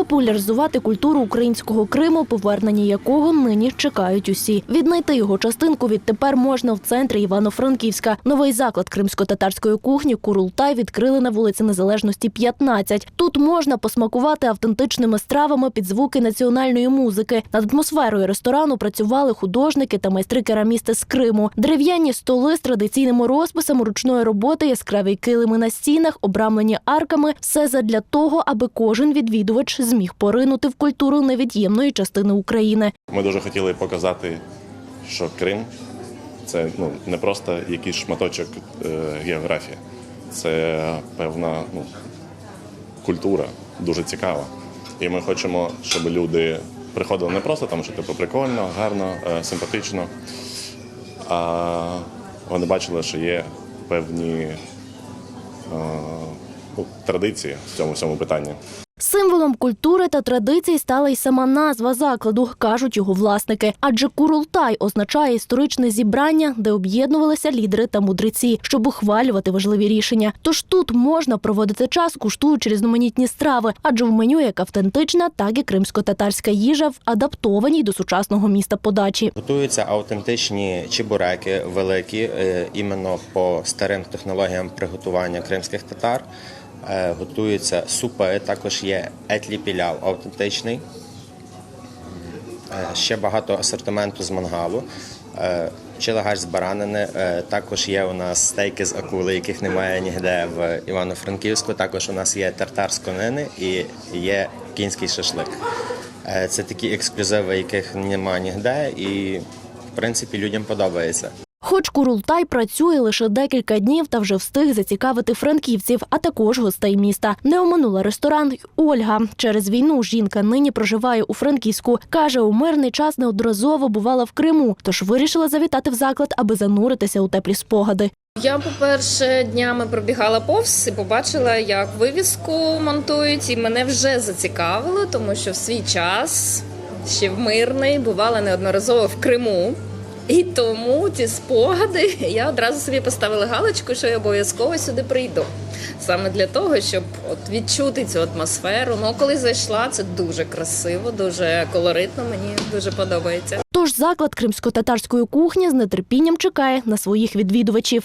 популяризувати культуру українського Криму, повернення якого нині чекають усі. Віднайти його частинку відтепер можна в центрі Івано-Франківська. Новий заклад кримсько-татарської кухні Курултай відкрили на вулиці Незалежності 15. Тут можна посмакувати автентичними стравами під звуки національної музики. Над атмосферою ресторану працювали художники та майстри керамісти з Криму. Дерев'яні столи з традиційними розписами ручної роботи, яскраві килими на стінах, обрамлені арками. Все задля того, аби кожен відвідувач зміг поринути в культуру невід'ємної частини України. Ми дуже хотіли показати, що Крим це ну, не просто якийсь шматочок е, географії, це певна ну, культура, дуже цікава. І ми хочемо, щоб люди приходили не просто тому, що типу прикольно, гарно, е, симпатично, а вони бачили, що є певні е, ну, традиції в цьому всьому питанні. Символом культури та традицій стала й сама назва закладу, кажуть його власники. Адже Курултай означає історичне зібрання, де об'єднувалися лідери та мудреці, щоб ухвалювати важливі рішення. Тож тут можна проводити час, куштуючи різноманітні страви, адже в меню як автентична, так і кримсько-татарська їжа в адаптованій до сучасного міста подачі. Готуються автентичні чебуреки великі, е, іменно по старим технологіям приготування кримських татар. Е, Готуються супи, також є етлі піляв автентичний. Е, Ще багато асортименту з мангалу. Е, Чилагаш з баранини. Також є у нас стейки з акули, яких немає ніде в Івано-Франківську. Також у нас є тартар з конини і є кінський шашлик. Це такі ексклюзиви, яких немає ніде, і в принципі людям подобається. Хоч Курултай працює лише декілька днів та вже встиг зацікавити франківців, а також гостей міста. Не оминула ресторан Ольга. Через війну жінка нині проживає у Франківську. Каже, у мирний час неодноразово бувала в Криму, тож вирішила завітати в заклад, аби зануритися у теплі спогади. Я, по-перше, днями пробігала повз і побачила, як вивіску монтують, і мене вже зацікавило, тому що в свій час, ще в мирний, бувала неодноразово в Криму. І тому ці спогади я одразу собі поставила галочку, що я обов'язково сюди прийду. Саме для того, щоб от відчути цю атмосферу. Ну, коли зайшла, це дуже красиво, дуже колоритно. Мені дуже подобається. Тож заклад кримсько-татарської кухні з нетерпінням чекає на своїх відвідувачів.